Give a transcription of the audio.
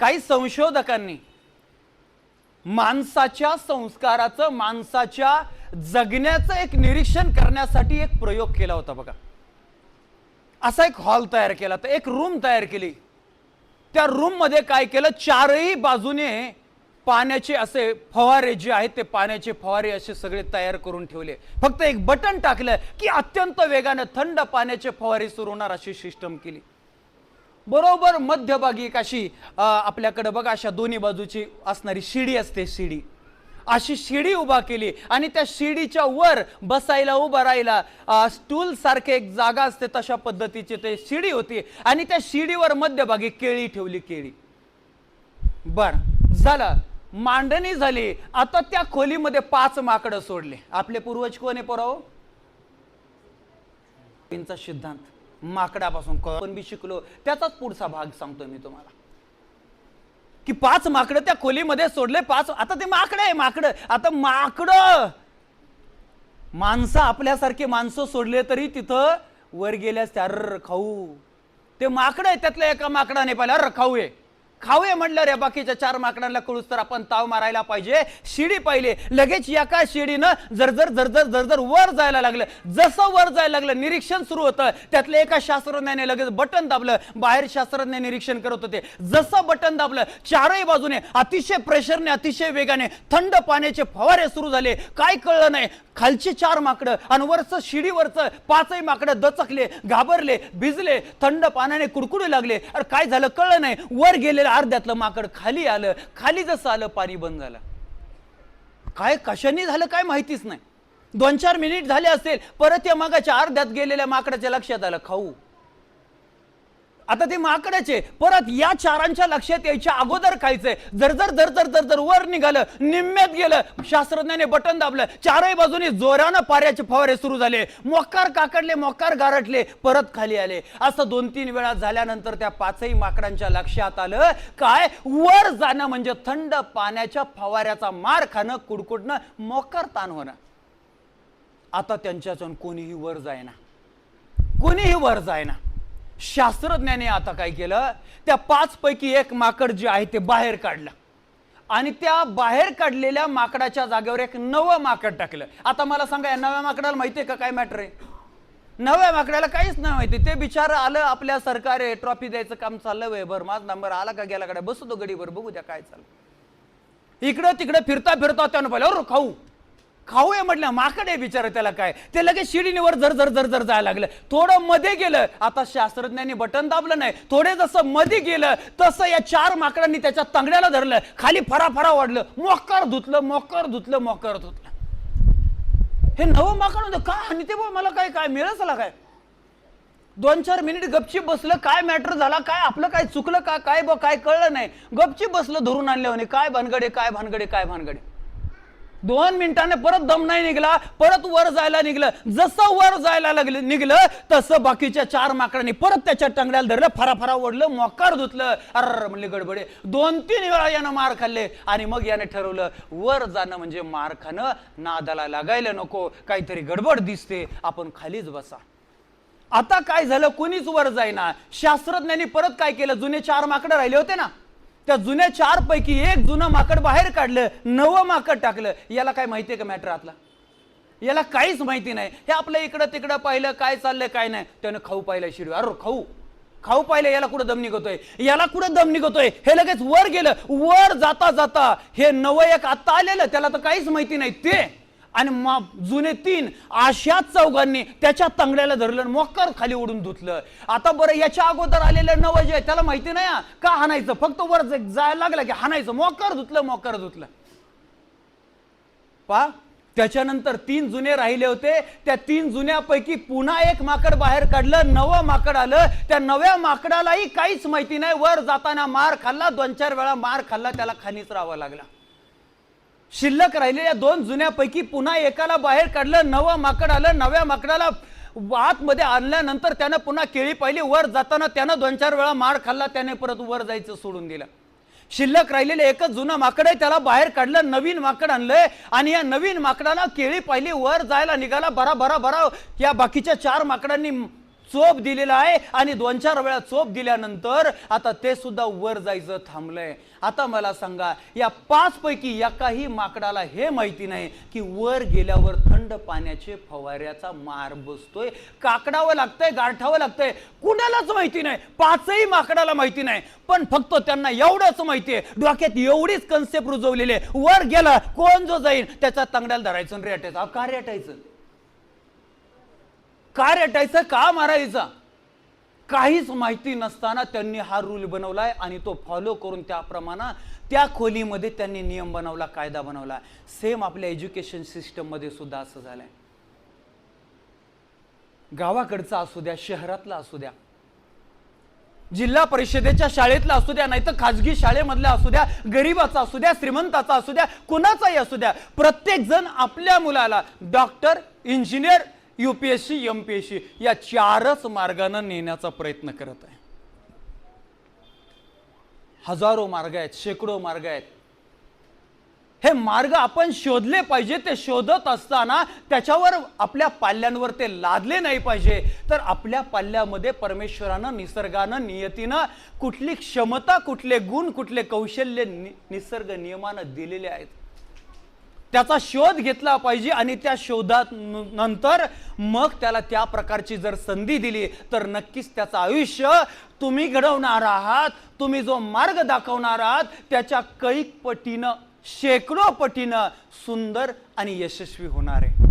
काही संशोधकांनी माणसाच्या संस्काराचं माणसाच्या जगण्याचं एक निरीक्षण करण्यासाठी एक प्रयोग केला होता बघा. असा एक हॉल तयार केला तर एक रूम तयार केली. त्या रूममध्ये काय केलं चारही बाजूने पाण्याचे असे फवारे जे आहेत ते पाण्याचे फवारे असे सगळे तयार करून ठेवले. फक्त एक बटन टाकलं की अत्यंत वेगानं थंड पाण्याचे फवारे सुरू होणार अशी सिस्टम केली. बरोबर मध्यभागी एक अशी आपल्याकडं बघा अशा दोन्ही बाजूची असणारी शिडी असते शिडी. अशी शिडी उभा केली आणि त्या शिडीच्या वर बसायला उभा राहिला. स्टूल सारखे एक जागा असते तशा पद्धतीची ते शिडी होती आणि त्या शिडीवर मध्यभागी केळी ठेवली केळी. बर झालं. मांडणी झाली. आता त्या खोलीमध्ये पाच माकडं सोडले. आपले पूर्वज कोण आहे पोराव सिद्धांत. माकडापासून पण बी शिकलो. त्याचाच पुढचा भाग सांगतोय मी तुम्हाला. की पाच माकडं त्या खोलीमध्ये सोडले पाच आता ते माकडं आहे माकडं. आता माकडं! माणसं आपल्यासारखे माणसं सोडले तरी तिथं वर गेल्यास त्या खाऊ. ते माकडं आहे त्यातल्या एका माकडाने पाहिलं अर खाऊ आहे खाऊ म्हटलं रे बाकीच्या चार माकडांना कळूस तर आपण ताव मारायला पाहिजे. शिडी पाहिले. लगेच एका शिडीनं जरजर जरजर जरजर वर जायला लागलं. जसं वर जायला लागलं निरीक्षण सुरू होतं. त्यातल्या एका शास्त्रज्ञाने लगेच बटन दाबलं. बाहेर शास्त्रज्ञ निरीक्षण करत होते. जसं बटन दाबलं चारही बाजूने अतिशय प्रेशरने अतिशय वेगाने थंड पाण्याचे फवारे सुरू झाले. काय कळलं नाही. खालची चार माकडं आणि वरचं शिडीवरचं पाचही माकडं दचकले घाबरले भिजले थंड पाण्याने कुडकुडू लागले. अरे काय झालं? कळलं नाही. वर गेलेलं अर्ध्यातलं माकड खाली आलं खाली जसं आलं पाणी बंद झालं. काय कशाने झालं काय माहितीच नाही. दोन चार मिनिट झाले असेल परत या मागाच्या अर्ध्यात गेलेल्या माकडाच्या लक्षात आलं खाऊ. आता ते माकडाचे. परत या चारांच्या लक्षात यायच्या अगोदर खायचंय जर जर जर जर जर जर वर निघालं निम्म्यात गेलं शास्त्रज्ञाने बटन दाबलं चारही बाजूने जोरानं पाऱ्याचे फवारे सुरू झाले. मोकार काकडले मोकार गारटले परत खाली आले. असं दोन तीन वेळा झाल्यानंतर त्या पाचही माकडांच्या लक्षात आलं काय? वर जाणं म्हणजे थंड पाण्याच्या फवाऱ्याचा मार खाणं कुडकुडणं मोकार ताण होणं. आता त्यांच्यातून कोणीही वर जायना. कोणीही वर जायना. शास्त्रज्ञाने आता काय केलं? त्या पाच पैकी एक माकड जे आहे ते बाहेर काढलं. आणि त्या बाहेर काढलेल्या माकडाच्या जागेवर एक नवं माकड टाकलं. आता मला सांगा या नव्या माकडाला माहिती आहे का काय मॅटर आहे? नव्या माकडाला काहीच नाही माहिती. ते बिचार आलं आपल्या सरकार ट्रॉफी द्यायचं काम चाललं वय माझा नंबर आला का गेला कडे बसतो गडीवर बघू द्या काय चाललं. इकडं तिकडं फिरता फिरता त्यानं पाहिलं खाऊ. खाऊ आहे म्हटलं माकड आहे बिचारा त्याला काय? ते लगेच शिडीनीवर जर जर जर जर जायला लागलं. थोडं मध्ये गेलं आता शास्त्रज्ञांनी बटन दाबलं नाही. थोडे जसं मध्ये गेलं तसं या चार माकडांनी त्याच्या तांगड्याला धरलं. खाली फरा फरा वाढलं. मोकर धुतलं मोकर धुतलं मोकर धुतलं. हे नवं माकड होतं. का? आणि ते बुवा मला काय काय मिळालं काय? दोन चार मिनिट गपची बसलं काय मॅटर झाला काय आपलं काय चुकलं का काय ब काय कळलं नाही. गपची बसलं धरून आणलं म्हणे काय भानगडे काय भानगडे काय भानगडे. दोन मिनिटाने परत दम नाही निघला परत वर जायला निघलं. जसं वर जायला लागलं निघलं तसं बाकीच्या चार माकडांनी परत त्याच्या टंगड्याला धरलं फरा ओढलं मोकार धुतलं. अर म्हणले गडबडे. दोन तीन वेळा यानं मार खाल्ले आणि मग याने ठरवलं वर जाणं म्हणजे मार खाणं. नादाला लागायला नको. काहीतरी गडबड दिसते. आपण खालीच बसा. आता काय झालं? कोणीच वर जाईना. शास्त्रज्ञांनी परत काय केलं? जुने चार माकडं राहिले होते ना? त्या जुन्या चार पैकी एक जुनं माकड बाहेर काढलं नवं माकड टाकलं. याला काय माहितीये का मॅटर आतला? याला काहीच माहिती नाही. हे आपलं इकडं तिकडं पाहिलं काय चाललंय काय नाही. त्यानं खाऊ पाहिलं शिडू. अरे खाऊ. खाऊ पाहिलं याला कुठं दम निघतोय? याला कुठं दम निघतोय? हे लगेच वर गेलं. वर जाता जाता हे नवं एक आता आलेलं त्याला तर काहीच माहिती नाही. ते आणि मा- जुने तीन अशाच चौघांनी त्याच्या तंगड्याला धरलं मोकर खाली उडून धुतलं. आता बरं याच्या अगोदर आलेलं नवं जे आहे, त्याला माहिती नाही का हाणायचं? फक्त वर जायला लागलं की हाणायचं. मोकर धुतलं मोकर धुतलं. पा त्याच्यानंतर तीन जुने राहिले होते. त्या तीन जुन्यापैकी पुन्हा एक माकड बाहेर काढलं नवं माकड आलं. त्या नव्या माकडालाही काहीच माहिती नाही. वर जाताना मार खाल्ला दोन चार वेळा मार खाल्ला त्याला खालीच राहावं लागला. शिल्लक राहिलेल्या दोन जुन्यापैकी पुन्हा एकाला बाहेर काढलं नवं माकड आलं नव्या माकडाला आतमध्ये आणल्यानंतर त्यानं पुन्हा केळी पाहिली वर जाताना त्यानं दोन चार वेळा मार खाल्ला त्याने परत वर जायचं सोडून दिलं. शिल्लक राहिलेलं एकच जुनं माकड आहे त्याला बाहेर काढलं नवीन माकड आणलंय आणि या नवीन माकडाला केळी पाहिली वर जायला निघाला बरा बरा बरा या बाकीच्या चार माकडांनी चोप दिलेला आहे आणि दोन चार वेळा चोप दिल्यानंतर आता ते सुद्धा वर जायचं थांबलंय. आता मला सांगा या पाच पैकी एकाही माकडाला हे माहिती नाही की वर गेल्यावर थंड पाण्याचे फवाऱ्याचा मार बसतोय. काकडावं लागतंय गारठावं लागतंय कुणालाच माहिती नाही पाचही माकडाला माहिती नाही. पण फक्त त्यांना एवढंच माहिती आहे डोक्यात एवढीच कन्सेप्ट रुजवलेली आहे. वर गेला कोण जो जाईल त्याच्या तांगड्याला धरायचं रेटायचं. अहो, का रेटायचं? का रेटायचं का मारायचं? काहीच माहिती नसताना त्यांनी हा रूल बनवलाय आणि तो फॉलो करून त्याप्रमाणे त्या खोलीमध्ये त्यांनी नियम बनवला कायदा बनवला. सेम आपल्या एज्युकेशन सिस्टममध्ये सुद्धा असं झालंय. गावाकडचा असू द्या शहरातला असू द्या. जिल्हा परिषदेच्या शाळेतला असू द्या नाही तर खाजगी शाळेमधला असू द्या गरीबाचा असू द्या श्रीमंताचा असू द्या कुणाचाही असू द्या. प्रत्येक जण आपल्या मुलाला डॉक्टर इंजिनियर युपीएससी एमपीएससी या चारच मार्गानं नेण्याचा प्रयत्न करत आहे. हजारो मार्ग आहेत शेकडो मार्ग आहेत. हे मार्ग आपण शोधले पाहिजे ते शोधत असताना त्याच्यावर आपल्या पाल्यांवर ते लादले नाही पाहिजे. तर आपल्या पाल्यामध्ये परमेश्वरानं निसर्गानं नियतीनं कुठली क्षमता कुठले गुण कुठले कौशल्य नि- निसर्ग नियमानं दिलेले आहेत. त्याचा शोध घेतला पाहिजे आणि त्या शोधात नंतर मग त्याला त्या प्रकारची जर संधी दिली तर नक्कीच त्याचं आयुष्य तुम्ही घडवणार आहात तुम्ही जो मार्ग दाखवणार आहात त्याच्या कैक पटीनं शेकडो पटीनं सुंदर आणि यशस्वी होणार आहे.